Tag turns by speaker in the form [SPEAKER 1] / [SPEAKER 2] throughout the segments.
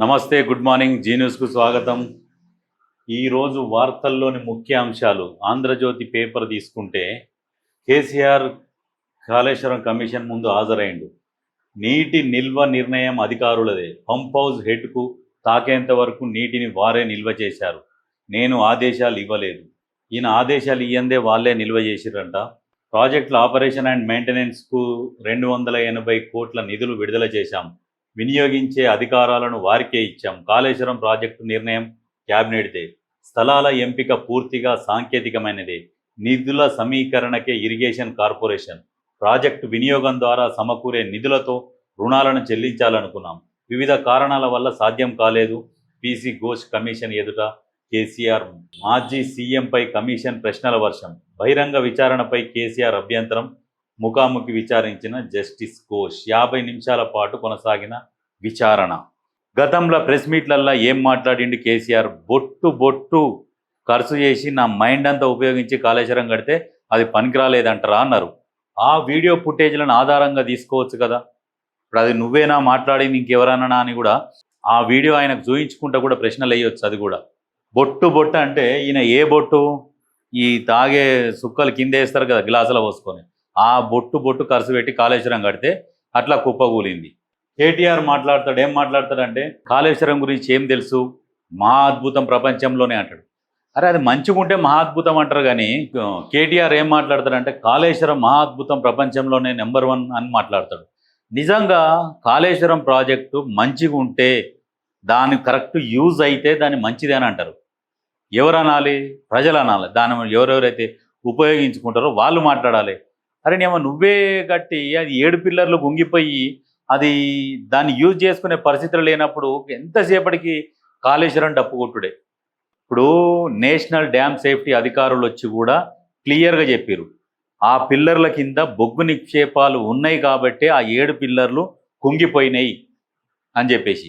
[SPEAKER 1] నమస్తే good morning. G న్యూస్కు స్వాగతం. ఈరోజు వార్తల్లోని ముఖ్య అంశాలు ఆంధ్రజ్యోతి పేపర్ తీసుకుంటే కేసీఆర్ కాళేశ్వరం కమిషన్ ముందు హాజరైండు. నీటి నిల్వ నిర్ణయం అధికారులదే. పంప్ హౌస్ హెడ్కు తాకేంత వరకు నీటిని వారే నిల్వ చేశారు. నేను ఆదేశాలు ఇవ్వలేదు. ఈయన ఆదేశాలు ఇయ్యందే వాళ్ళే నిల్వ చేసిరంట ప్రాజెక్టుల ఆపరేషన్ అండ్ మెయింటెనెన్స్కు రెండు వందల ఎనభై కోట్ల నిధులు విడుదల చేశాం. వినియోగించే అధికారాలను వారికే ఇచ్చాం. కాళేశ్వరం ప్రాజెక్టు నిర్ణయం క్యాబినెట్దే. స్థలాల ఎంపిక పూర్తిగా సాంకేతికమైనదే. నిధుల సమీకరణకే ఇరిగేషన్ కార్పొరేషన్. ప్రాజెక్టు వినియోగం ద్వారా సమకూరే నిధులతో రుణాలను చెల్లించాలనుకున్నాం. వివిధ కారణాల వల్ల సాధ్యం కాలేదు. పీసీ ఘోష్ కమిషన్ ఎదుట కేసీఆర్ మాజీ సీఎంపై కమిషన్ ప్రశ్నల వర్షం. బహిరంగ విచారణపై కేసీఆర్ అభ్యంతరం. ముఖాముఖి విచారించిన జస్టిస్ ఘోష్. యాభై నిమిషాల పాటు కొనసాగిన విచారణ. గతంలో ప్రెస్ మీట్లల్లో ఏం మాట్లాడిండు కేసీఆర్? బొట్టు బొట్టు ఖర్చు చేసి నా మైండ్ అంతా ఉపయోగించి కాళేశ్వరం కడితే అది పనికిరాలేదంటారా అన్నారు. ఆ వీడియో ఫుటేజ్లను ఆధారంగా తీసుకోవచ్చు కదా. ఇప్పుడు అది నువ్వేనా మాట్లాడింది ఇంకెవరన్నా అని కూడా ఆ వీడియో ఆయనకు చూయించుకుంటా కూడా ప్రశ్నలు వేయొచ్చు అది కూడా. బొట్టు బొట్టు అంటే ఈయన ఏ బొట్టు? ఈ తాగే సుక్కలు కింద వేస్తారు కదా గ్లాసులో పోసుకొని. ఆ బొట్టు బొట్టు ఖర్చు పెట్టి కాళేశ్వరం కడితే అట్లా కుప్పగూలింది కేటీఆర్ మాట్లాడతాడు ఏం మాట్లాడతాడంటే కాళేశ్వరం గురించి ఏం తెలుసు? మహా అద్భుతం ప్రపంచంలోనే అంటాడు. అరే అది మంచిగా ఉంటే మహా అద్భుతం అంటారు కానీ కేటీఆర్ ఏం మాట్లాడతాడంటే కాళేశ్వరం మహా అద్భుతం ప్రపంచంలోనే నెంబర్ వన్ అని మాట్లాడతాడు. నిజంగా కాళేశ్వరం ప్రాజెక్టు మంచిగా ఉంటే దాని కరెక్ట్ యూజ్ అయితే దాన్ని మంచిది అని అంటారు. ఎవరు అనాలి ప్రజలు అనాలి. దాని ఎవరెవరైతే ఉపయోగించుకుంటారో వాళ్ళు మాట్లాడాలి. అరే నేమో నువ్వే కట్టి అది ఏడు పిల్లర్లు గుంగిపోయి అది దాన్ని యూజ్ చేసుకునే పరిస్థితులు లేనప్పుడు ఎంతసేపటికి కాళేశ్వరం డప్పు కొట్టుడే. ఇప్పుడు నేషనల్ డ్యామ్ సేఫ్టీ అధికారులు వచ్చి కూడా క్లియర్గా చెప్పారు ఆ పిల్లర్ల కింద బొగ్గు నిక్షేపాలు ఉన్నాయి కాబట్టి ఆ ఏడు పిల్లర్లు కుంగిపోయినాయి అని చెప్పేసి.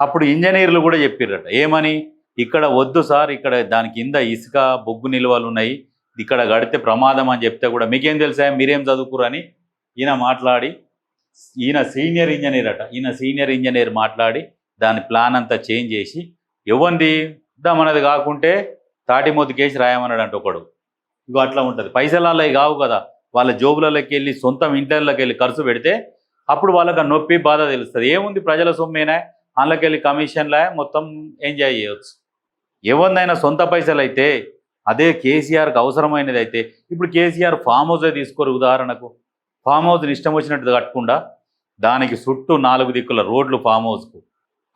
[SPEAKER 1] అప్పుడు ఇంజనీర్లు కూడా చెప్పారట ఏమని? ఇక్కడ వద్దు సార్ ఇక్కడ దాని కింద ఇసుక బొగ్గు నిల్వలు ఉన్నాయి. ఇక్కడ గడితే ప్రమాదం అని చెప్తే కూడా మీకేం తెలుసా? మీరేం చదువుకురు అని ఈయన మాట్లాడి ఈయన సీనియర్ ఇంజనీర్ అట ఈయన సీనియర్ ఇంజనీర్ మాట్లాడి దాని ప్లాన్ అంతా చేంజ్ చేసి ఇవ్వండి మనది కాకుంటే తాటి మొత్తుకేసి రాయమన్నాడు అంటే ఒకడు. ఇగో అట్లా ఉంటుంది. పైసలు కావు కదా. వాళ్ళ జోబులలోకి వెళ్ళి సొంతం ఇంటర్లోకి వెళ్ళి ఖర్చు పెడితే అప్పుడు వాళ్ళకి ఆ నొప్పి బాధ తెలుస్తుంది. ఏముంది ప్రజల సొమ్మేనా? అందులోకి వెళ్ళి కమిషన్లా మొత్తం ఎంజాయ్ చేయవచ్చు ఎవరినైనా సొంత పైసలు అయితే అదే కేసీఆర్కి అవసరమైనది అయితే ఇప్పుడు కేసీఆర్ ఫామ్ హౌసే తీసుకోరు ఉదాహరణకు. ఫామ్ హౌస్ని ఇష్టం వచ్చినట్టు కట్టకుండా దానికి చుట్టూ నాలుగు దిక్కుల రోడ్లు ఫామ్ హౌస్కు.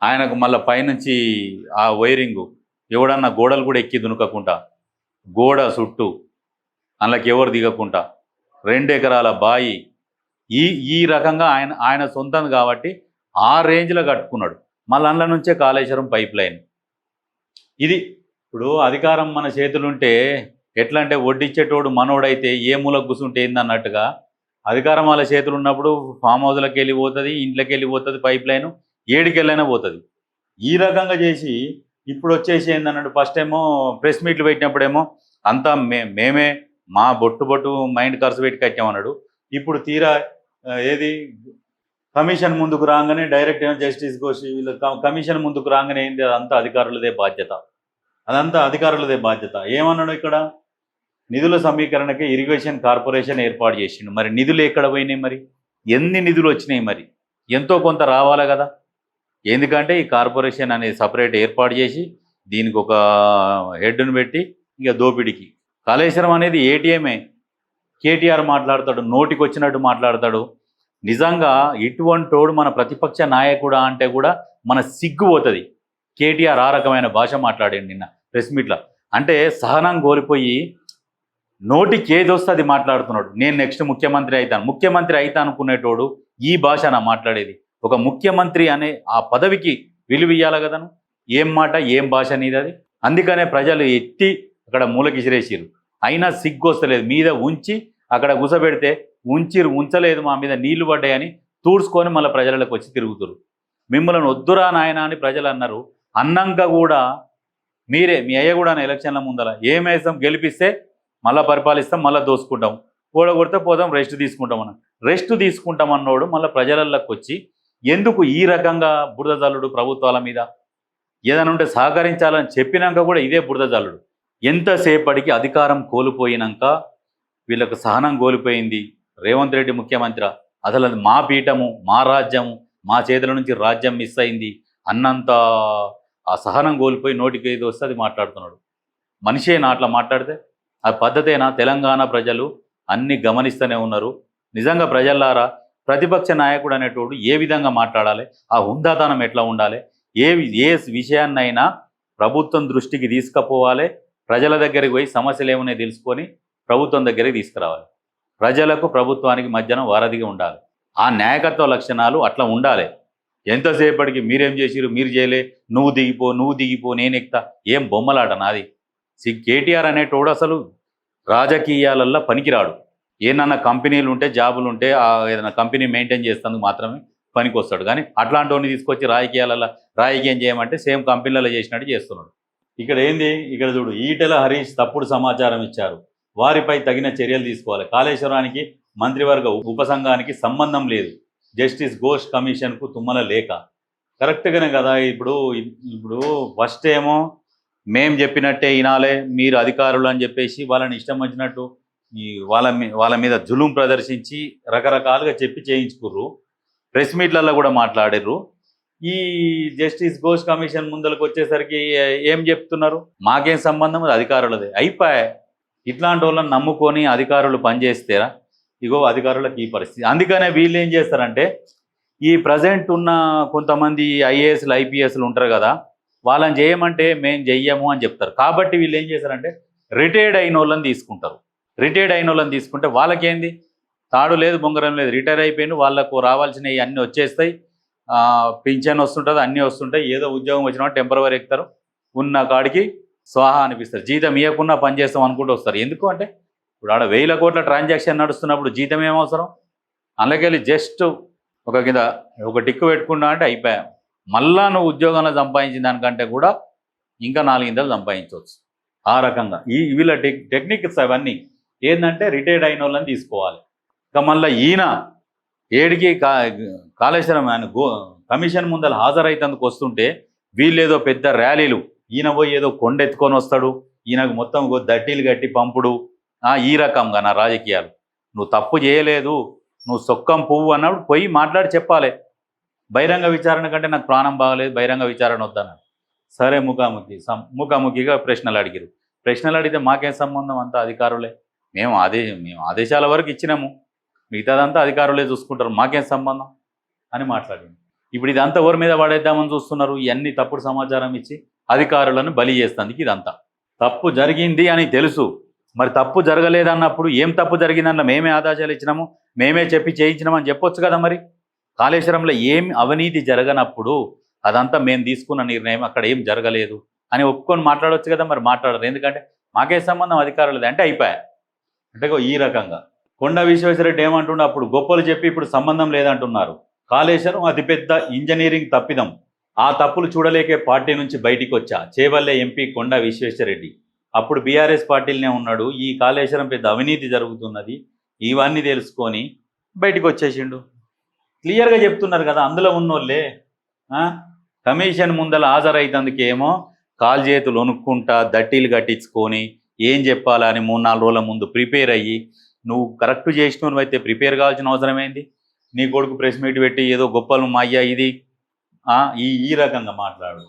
[SPEAKER 1] ఆయనకు మళ్ళీ పైనుంచి ఆ వైరింగు. ఎవడన్నా గోడలు కూడా ఎక్కి దునుకకుండా. గోడ చుట్టూ. అందులోకి ఎవరు దిగకుండా. రెండు ఎకరాల బాయి. ఈ ఈ రకంగా ఆయన ఆయన సొంతం కాబట్టి ఆ రేంజ్లో కట్టుకున్నాడు. మళ్ళీ అందులో నుంచే కాళేశ్వరం పైప్ లైన్. ఇది ఇప్పుడు అధికారం మన చేతులుంటే ఎట్లా అంటే వడ్డించేటోడు మనోడైతే ఏ మూలకు కూర్చుంటే ఏందన్నట్టుగా అధికారం వాళ్ళ చేతులు ఉన్నప్పుడు ఫామ్ హౌస్లోకి వెళ్ళి పోతుంది ఇంట్లోకి వెళ్ళిపోతుంది పైప్ లైన్ ఏడికెళ్ళైనా పోతుంది. ఈ రకంగా చేసి ఇప్పుడు వచ్చేసి ఏంటన్నాడు ఫస్ట్ ఏమో ప్రెస్ మీట్లు పెట్టినప్పుడేమో అంతా మే మేమే మా బొట్టు బొట్టు మైండ్ ఖర్చు పెట్టి కట్టామన్నాడు. ఇప్పుడు తీరా ఏది కమిషన్ ముందుకు రాగానే డైరెక్ట్ ఏమో జస్టిస్ కోసి వీళ్ళు క- కమిషన్ ముందుకు రాగానే ఏంది అదంతా అధికారులదే బాధ్యత. అదంతా అధికారులదే బాధ్యత. ఏమన్నాడు ఇక్కడ? నిధుల సమీకరణకి ఇరిగేషన్ కార్పొరేషన్ ఏర్పాటు చేసిండు. మరి నిధులు ఎక్కడ పోయినాయి మరి? ఎన్ని నిధులు వచ్చినాయి మరి? ఎంతో కొంత రావాలి కదా? ఎందుకంటే ఈ కార్పొరేషన్ అనేది సపరేట్ ఏర్పాటు చేసి దీనికి ఒక హెడ్ను పెట్టి ఇక దోపిడికి. కాళేశ్వరం అనేది ఏటీఎమే కేటీఆర్ మాట్లాడతాడు నోటికి వచ్చినట్టు మాట్లాడతాడు. నిజంగా ఇటువంటోడు మన ప్రతిపక్ష నాయకుడా అంటే కూడా మన సిగ్గు పోతుంది. కేటీఆర్ ఆ రకమైన భాష మాట్లాడాడు నిన్న ప్రెస్ మీట్లో. అంటే సహనం కోల్పోయి నోటికి ఏది వస్తే అది మాట్లాడుతున్నాడు. నేను నెక్స్ట్ ముఖ్యమంత్రి అవుతాను ముఖ్యమంత్రి అవుతా అనుకునేటోడు ఈ భాష నా మాట్లాడేది. ఒక ముఖ్యమంత్రి అనే ఆ పదవికి విలువ ఇయ్యాలి కదను ఏం మాట ఏం భాష నీది అది? అందుకనే ప్రజలు ఎత్తి అక్కడ మూలకిసిరేసిరు అయినా సిగ్గు వస్తలేదు. మీద ఉంచి అక్కడ గుసబెడితే ఉంచిరు ఉంచలేదు మా మీద నీళ్ళు పడ్డాయని తూడ్చుకొని మళ్ళీ ప్రజలకు వచ్చి తిరుగుతురు మిమ్మల్ని వద్దురా నాయన అని ప్రజలు అన్నారు. అన్నంక కూడా మీరే మీ అయ్య కూడా ఎలక్షన్ల ముందల ఏమేసం గెలిపిస్తే మళ్ళీ పరిపాలిస్తాం మళ్ళీ దోసుకుంటాం. ఓడగొడితే పోదాం రెస్ట్ తీసుకుంటాం అన్న. రెస్ట్ తీసుకుంటాం అన్నోడు మళ్ళీ ప్రజలలోకి వచ్చి ఎందుకు ఈ రకంగా బురదజల్లుడు ప్రభుత్వాల మీద? ఏదైనా ఉంటే సహకరించాలని చెప్పినాక కూడా ఇదే బురదజల్లుడు. ఎంతసేపటికి అధికారం కోల్పోయినాక వీళ్ళకు సహనం కోల్పోయింది రేవంత్ రెడ్డి ముఖ్యమంత్రి. అసలు అది మా పీఠము మా రాజ్యము మా చేతుల నుంచి రాజ్యం మిస్ అయింది అన్నంత ఆ సహనం కోల్పోయి నోటికి ఏది వస్తే అది మాట్లాడుతున్నాడు. మనిషేనా అట్లా మాట్లాడితే ఆ పద్ధతేనా తెలంగాణ ప్రజలు అన్ని గమనిస్తూనే ఉన్నారు? నిజంగా ప్రజల్లారా ప్రతిపక్ష నాయకుడు అనేటోడు ఏ విధంగా మాట్లాడాలి? ఆ హుందాతనం ఎట్లా ఉండాలి? ఏ ఏ విషయాన్నైనా ప్రభుత్వం దృష్టికి తీసుకుపోవాలి ప్రజల దగ్గరికి పోయి సమస్యలు ఏమున్నాయో తెలుసుకొని ప్రభుత్వం దగ్గరికి తీసుకురావాలి. ప్రజలకు ప్రభుత్వానికి మధ్యన వారధిగా ఉండాలి. ఆ నాయకత్వ లక్షణాలు అట్లా ఉండాలి. ఎంతసేపటికి మీరేం చేసిరు మీరు చేయలే. నువ్వు దిగిపో నువ్వు దిగిపో నేను ఎక్కుతా. ఏం బొమ్మలాట నాది? సి కేటీఆర్ అనేటోడు అసలు రాజకీయాలల్లో పనికిరాడు. ఏమన్నా కంపెనీలు ఉంటే జాబులు ఉంటే ఆ ఏదైనా కంపెనీ మెయింటైన్ చేస్తేందుకు మాత్రమే పనికి వస్తాడు కానీ అట్లాంటి వాడిని తీసుకొచ్చి రాజకీయాలలో రాజకీయం చేయమంటే సేమ్ కంపెనీలలో చేసినట్టు చేస్తున్నాడు. ఇక్కడ ఏంది? ఇక్కడ చూడు ఈటెల హరీష్ తప్పుడు సమాచారం ఇచ్చారు. వారిపై తగిన చర్యలు తీసుకోవాలి. కాళేశ్వరానికి మంత్రివర్గ ఉపసంఘానికి సంబంధం లేదు. జస్టిస్ ఘోష్ కమిషన్కు తుమ్మల లేఖ కరెక్ట్గానే కదా ఇప్పుడు ఇప్పుడు ఫస్ట్ ఏమో మేం చెప్పినట్టే వినాలే మీరు అధికారులు అని చెప్పేసి వాళ్ళని ఇష్టం వచ్చినట్టు ఈ వాళ్ళ మీ- వాళ్ళ మీద జులుం ప్రదర్శించి రకరకాలుగా చెప్పి చేయించుకుర్రు. ప్రెస్ మీట్లలో కూడా మాట్లాడారు ఈ జస్టిస్ ఘోష్ కమిషన్ ముందరకు వచ్చేసరికి ఏం చెప్తున్నారు? మాకేం సంబంధం? అది అధికారులదే. అయిపోయా. ఇట్లాంటి వాళ్ళని నమ్ముకొని అధికారులు పనిచేస్తారా? ఇగో అధికారులకు ఈ పరిస్థితి. అందుకనే వీళ్ళు ఏం చేస్తారంటే ఈ ప్రజెంట్ ఉన్న కొంతమంది ఐఏఎస్లు ఐపీఎస్లు ఉంటారు కదా వాళ్ళని చేయమంటే మేము చెయ్యము అని చెప్తారు. కాబట్టి వీళ్ళు ఏం చేస్తారంటే రిటైర్డ్ అయిన వాళ్ళని తీసుకుంటారు. రిటైర్డ్ అయిన వాళ్ళని తీసుకుంటే వాళ్ళకేంది? తాడు లేదు బొంగరం లేదు. రిటైర్ అయిపోయిన వాళ్ళకు రావాల్సినవి అన్నీ వచ్చేస్తాయి. పింఛన్ వస్తుంటుంది అన్నీ వస్తుంటాయి. ఏదో ఉద్యోగం వచ్చిన టెంపరవరీ ఎక్కుతారు. ఉన్న కాడికి స్వాహా అనిపిస్తారు. జీతం ఇవ్వకుండా పని చేస్తాం అనుకుంటూ వస్తారు. ఎందుకు అంటే ఇప్పుడు ఆడ వేల కోట్ల ట్రాన్సాక్షన్ నడుస్తున్నప్పుడు జీతం ఏమవసరం అవసరం? అందులోకెళ్ళి జస్ట్ ఒక కింద ఒక టిక్కు పెట్టుకున్నా అంటే అయిపోయాం. మళ్ళా నువ్వు ఉద్యోగంలో సంపాదించిన దానికంటే కూడా ఇంకా నాలుగింతలు సంపాదించవచ్చు. ఆ రకంగా ఈ వీళ్ళ టెక్ టెక్నిక్స్ అవన్నీ ఏంటంటే రిటైర్డ్ అయిన వాళ్ళని తీసుకోవాలి. ఇక మళ్ళీ ఈయన ఏడికి కా కాళేశ్వరం ఆయన గో కమిషన్ ముందర హాజరైతందుకు వస్తుంటే వీళ్ళేదో పెద్ద ర్యాలీలు. ఈయన పోయి ఏదో కొండ ఎత్తుకొని వస్తాడు. ఈయనకు మొత్తం దట్టీలు కట్టి పంపుడు. ఈ రకంగా నా రాజకీయాలు. నువ్వు తప్పు చేయలేదు. నువ్వు సొక్కం పువ్వు అన్నప్పుడు పోయి మాట్లాడి చెప్పాలి. బహిరంగ విచారణ కంటే నాకు ప్రాణం బాగలేదు బహిరంగ విచారణ వద్దన్నాడు సరే ముఖాముఖి సం- ముఖాముఖిగా ప్రశ్నలు అడిగారు. ప్రశ్నలు అడిగితే మాకేం సంబంధం? అంతా అధికారులే. మేము ఆదే మేము ఆదేశాల వరకు ఇచ్చినాము. మిగతాదంతా అధికారులే చూసుకుంటారు. మాకేం సంబంధం? అని మాట్లాడింది. ఇప్పుడు ఇదంతా ఎవరి మీద పడేద్దామని చూస్తున్నారు? ఇవన్నీ తప్పుడు సమాచారం ఇచ్చి అధికారులను బలి చేస్తుంది ఇదంతా. తప్పు జరిగింది అని తెలుసు. మరి తప్పు జరగలేదన్నప్పుడు ఏం తప్పు జరిగిందన్న మేమే ఆదేశాలు ఇచ్చినాము. మేమే చెప్పి చేయించినామని చెప్పొచ్చు కదా మరి? కాళేశ్వరంలో ఏం అవినీతి జరగనప్పుడు అదంతా మేము తీసుకున్న నిర్ణయం అక్కడ ఏం జరగలేదు అని ఒప్పుకొని మాట్లాడవచ్చు కదా మరి మాట్లాడరు. ఎందుకంటే మాకే సంబంధం అధికారులది అంటే అయిపోయా. అంటే ఈ రకంగా. కొండ విశ్వేశ్వరరెడ్డి ఏమంటుండే అప్పుడు గొప్పలు చెప్పి ఇప్పుడు సంబంధం లేదంటున్నారు. కాళేశ్వరం అతిపెద్ద ఇంజనీరింగ్ తప్పిదం. ఆ తప్పులు చూడలేకే పార్టీ నుంచి బయటికి వచ్చా చేవల్లె ఎంపీ కొండ విశ్వేశ్వరరెడ్డి అప్పుడు బీఆర్ఎస్ పార్టీలనే ఉన్నాడు. ఈ కాళేశ్వరం పెద్ద అవినీతి జరుగుతున్నది. ఇవన్నీ తెలుసుకొని బయటికి వచ్చేసిండు క్లియర్గా చెప్తున్నారు కదా అందులో ఉన్నోళ్ళే ఆ? కమిషన్ ముందల హాజరైతందుకేమో కాల్ చేతులు వణుక్కుంటా దట్టీలు కట్టించుకొని ఏం చెప్పాలని మూడు నాలుగు రోజుల ముందు ప్రిపేర్ అయ్యి నువ్వు కరెక్ట్ చేసిన అయితే ప్రిపేర్ కావాల్సిన అవసరం ఏంది నీ కొడుకు ప్రెస్ మీట్ పెట్టి ఏదో గొప్పలు మా అయ్యా ఇది ఆ, ఈ ఈ రకంగా మాట్లాడు.